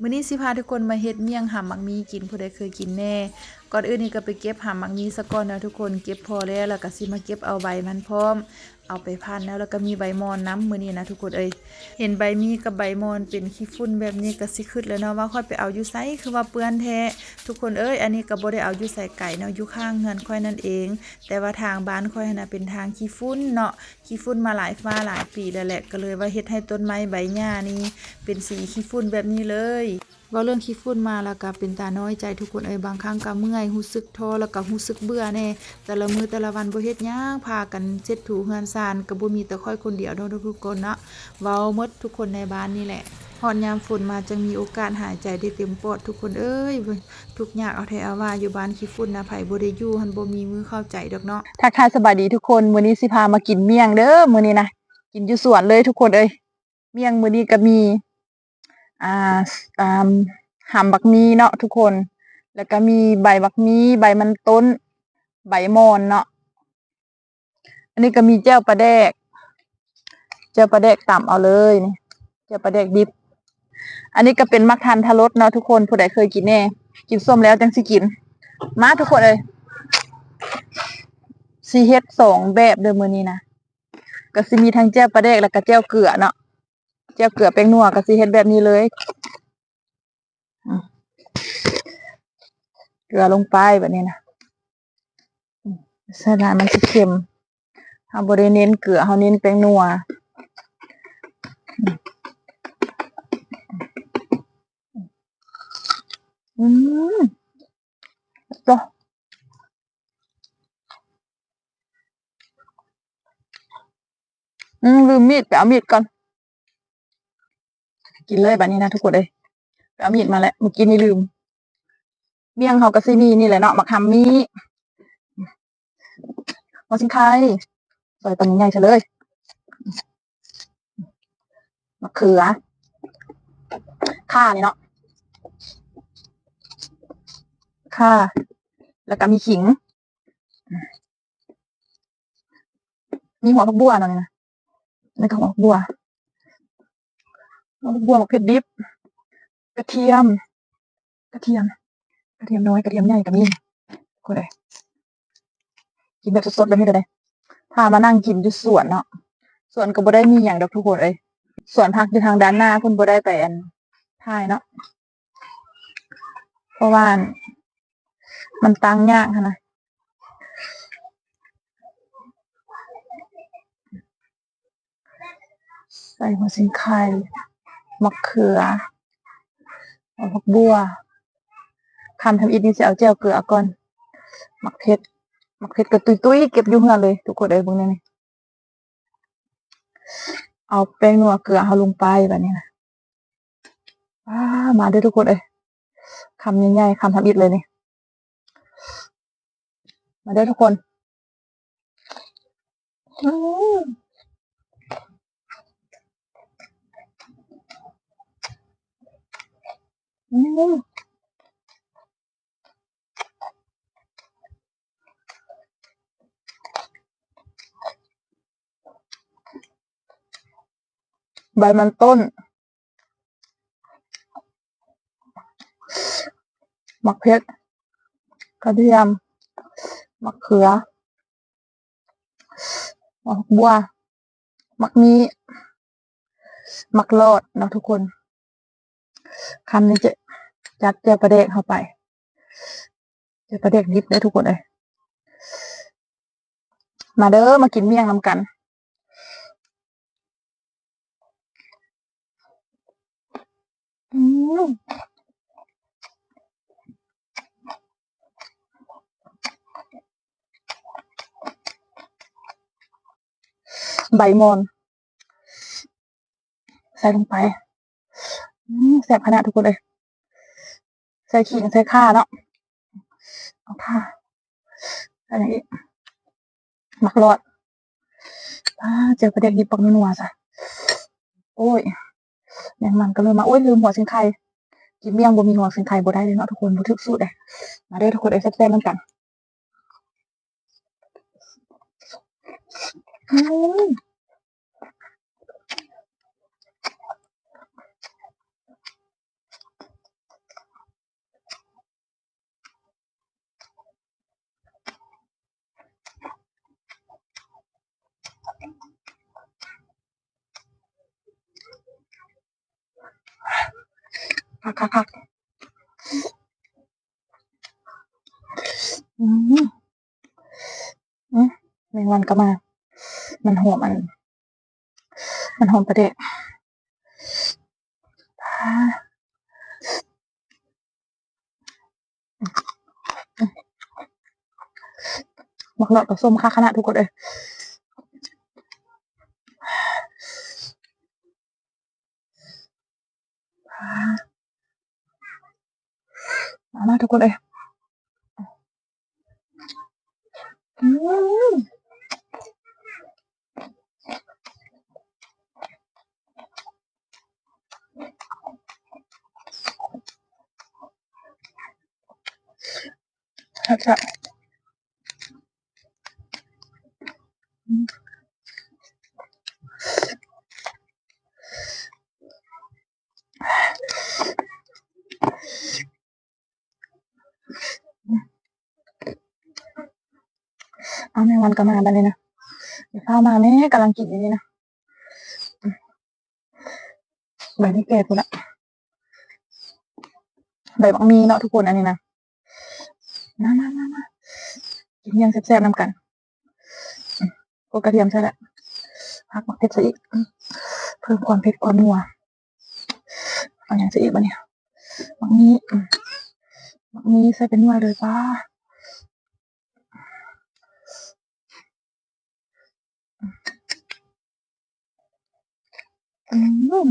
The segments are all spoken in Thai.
มื้อนี้สิพาทุกคนมาเฮ็ดเมี่ยงหำมักมีกินผู้ใดเคยกินแน่ ก่อนอื่นนี่ก็ไปเก็บหำมักมีซะก่อนนะทุกคนเก็บพอแล้วแล้วก็สิมาเก็บเอาใบมันพร้อม เอาไปพันแล้วแล้วก็มีใบมอนน้ำมือนี้นะทุกคนเอ้ยเห็นใบมีกับใบมอนเป็นขี้ฝุ่นแบบนี้ก็สิคิดแล้วเนาะว่าค่อยไปเอาอยู่ไสคือว่าเปื้อนแท้ทุกคนเอ้ยอันนี้ก็บ่ได้เอาอยู่ใส่ไก่เนาะอยู่ข้างเฮือนค่อยนั่นเอง แต่ว่าทางบ้านค่อยนะเป็นทางขี้ฝุ่นเนาะขี้ฝุ่นมาหลายฟ้าหลายปีแล้วแหละก็เลยว่าเฮ็ดให้ต้นไม้ใบหญ้านี่เป็นสีขี้ฝุ่นแบบนี้เลย ว่าเรื่องขี้ฝุ่นมาแล้วก็เป็นตาน้อยใจทุกคนเอ้ยบางครั้งก็เมื่อยรู้สึกท้อแล้วก็รู้สึกเบื่อแน่แต่ละมือแต่ละวันบ่เฮ็ดหยังพากันเช็ดถูเฮือนซานก็บ่มีแต่ค่อยคนเดียวเนาะทุกคนเนาะเว้าหมดทุกคนในบ้านนี่แหละฮอดยามฝนมาจึงมีโอกาสหายใจได้เต็มปอดทุกคนเอ้ยทุกอย่างเอาแท้เอาว่าอยู่บ้านขี้ฝุ่นนะไผบ่ได้อยู่หันบ่มีมือเข้าใจดอกเนาะทักทายสบายดีทุกคนมื้อนี้สิพามากินเมี่ยงเด้อมื้อนี้นะกินอยู่สวนเลยทุกคนเอ้ยเมี่ยงมื้อนี้ก็มี อ่าตามหำบักมีเนาะทุกคน แล้วก็มีใบบักมีใบมันต้น ใบมอนเนาะอันนี้ก็มีแจ่วปลาแดกแจ่วปลาแดกต่ำเอาเลยนี่แจ่วปลาแดกดิบ อันนี้ก็เป็นมักทันทรสเนาะทุกคนผู้ใดเคยกินแน่ กินส้มแล้วจังสิกิน มาทุกคนเอ้ยซีเฮ็ดสองแบบเดิมมือนี้นะก็สิมีทั้งแจ่วปลาแดกแล้วก็แจ่วเกลือเนาะ จ่วเกลือแป้งนัวก็สิเฮ็ดแบบนี้เลยเกลือลงไปแบบนี้นะอืมสถานมันสิเค็มเฮาบ่ได้เน้นเกลือเฮาเน้นแป้งนัวอืมจ้ะอืมลืมมีดไปเอามีดก่อน กินเลยแบบนี้นะทุกคนเลยไปเอามีดมาแล้วเมื่อกี้นี่ลืมเมี่ยงเขาก็ซีมีนี่แหละเนาะมะขามมีมะสิงไคซอยตำใหญ่เฉลยมะเขือข่านี่เนาะข่าแล้วก็มีขิง มีหัวผักบัวหน่อยนะแล้วก็หัวบัวหัว บวหมกเผ็ดดิบ กระเทียม กระเทียม กระเทียมน้อย กระเทียมใหญ่ก็มีก็ได้กินแบบสดๆแบบนี้เลยถ้ามานั่งกินอยู่สวนเนาะสวนก็บ่ได้มีอย่างดอกทุกคนเอ้ยสวนพักอยู่ทางด้านหน้าคุณบ่ได้ไปอันถ่ายเนาะเพราะว่ามันตั้งยากหั้นนะใส่หัวสิงไข่ มะเขือเอาผักบัวคำทำอีกนี่จะเอาแจ่วเกลือก่อนมักเผ็ดมักเผ็ดก็ตุยตุยเก็บอยู่เฮือเลย ทุกคนเอ้ยพวกนี้นี่เอาแป้งนัวเกลือเอาลงไปแบบนี้นะามาด้วยทุกคนเอ้ยคำใหญ่ๆคำทำอีกเลยนี่ มาด้วยทุกคน อืม อืมใบมันต้นมะเขือกระเทียมมะเขือมะบัวมักมีมักรอดนะทุกคน คำนี้จะจัดเจียวประเด็กเข้าไป เจียวประเด็กดิบได้ทุกคนเลยมาเด้อมากินเมี่ยงนำกันอืมใบมอน ใส่ลงไป แซ่บขนาดทุกคนเลย ใส่ขิงใส่ข่าเนาะเอาข่าอย่างนี้หมักรอดอเจอประเด็กดิบปักนัวๆจ้ะโอ้ยแมงมันก็เลยมา โอ้ยลืมหัวสิงไข่กินเมี่ยงบ่มีหัวสิงไข่บ่ได้เลยเนาะทุกคนบ่ถึกสูตรเลยมาด้อทุกคนเอ้แซ่บๆนำกันอืม อืมอืมแมงวันก็มา มันหอมมัน มันหอมประเดะอ่าหมักหลอดกับส้มค่าขนาดทุกคนเลยมา มาทุกคนเลยอืมใช่ใช่อืมเอาแมันก็มาบันเลยนะเดี๋ยวข้าวมาแม่กำลังกินอยู่นี่นะใบนี้แก่กูละใบบักมีเนาะทุกคนอันนี้นะมามามามากินยังแซ่บๆน้ำกันอืมโอ้กระเทียมใช่แหละพักมักเผ็ดซะอีกเพิ่มความเผ็ดความนัวเอาอย่างซะอีกบ้าเนี่ยบักมีบักมีใส่เป็นนัวเลยป้า อืม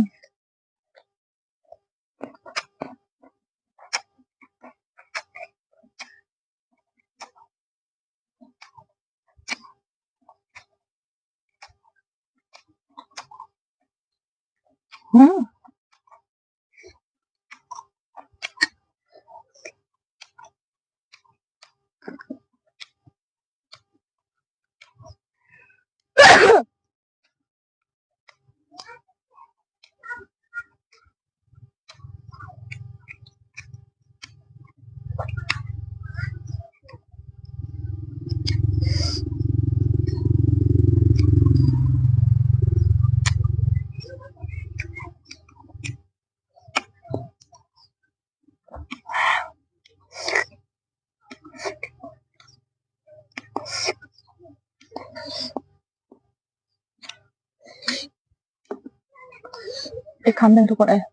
อีกคำหนึ่งทุกคนเอ้ย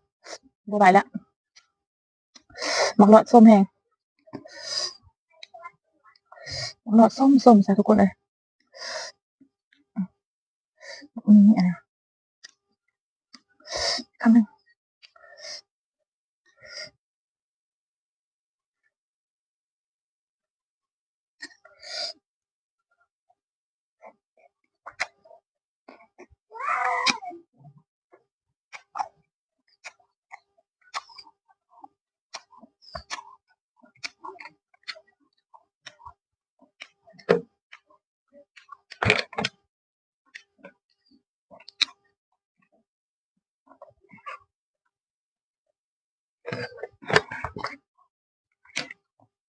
บัวใบละหมักหลอดส้มแหงหมักหลอดส้มส้มใส่ทุกคนเลยอืมอะคำหนึ่ง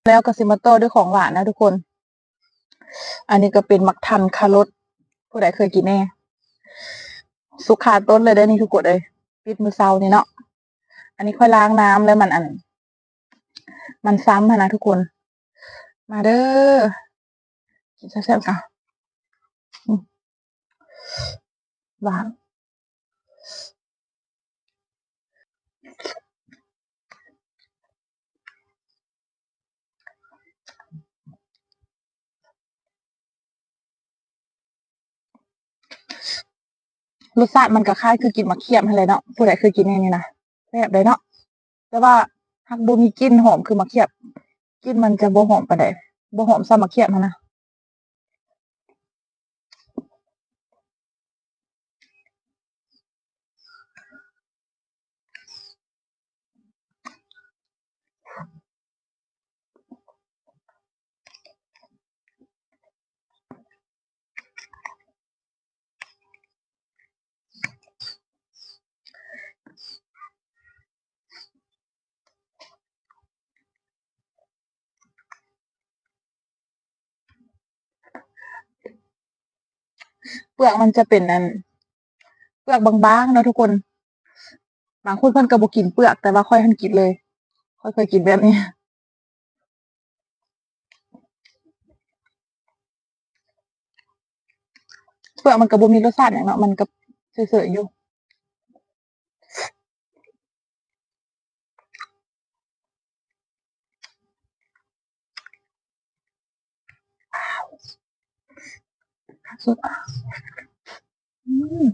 แล้วก็ซิมาโต้ด้วยของหวานนะทุกคน อันนี้ก็เป็นมักทันคารสผู้ใดเคยกินแน่ สุขาต้นเลยได้นี่ทุกคนเลย ปิดมือเซานี่เนาะ อันนี้ค่อยล้างน้ำแล้วมันอัน มันซ้ำนะทุกคน มาเด้อ กินแซ่บๆกันอืมหวาน รสชาติมันก็คล้ายคือกินมะเขียมอะไรเนาะผู้ใดเคยกินแน่นี่นะแซ่บเลยเนาะแต่ว่าหักบ่มีกลิ่นหอมคือมะเขียบกลิ่นมันจะบ่หอมปานใดบ่หอมซ้ำมะเขียบหั้นนะ เปลือกมันจะเป็นอัน เปลือกบางๆเนาะทุกคน บางคนเพิ่นก็บ่กินเปลือกแต่ว่าค่อยเพิ่นกินเลย ค่อยเคยกินแบบนี้เปลือกมันก็บ่มีรสชาติอย่างเนาะมันก็เฉยๆอยู่ สุดอะอืม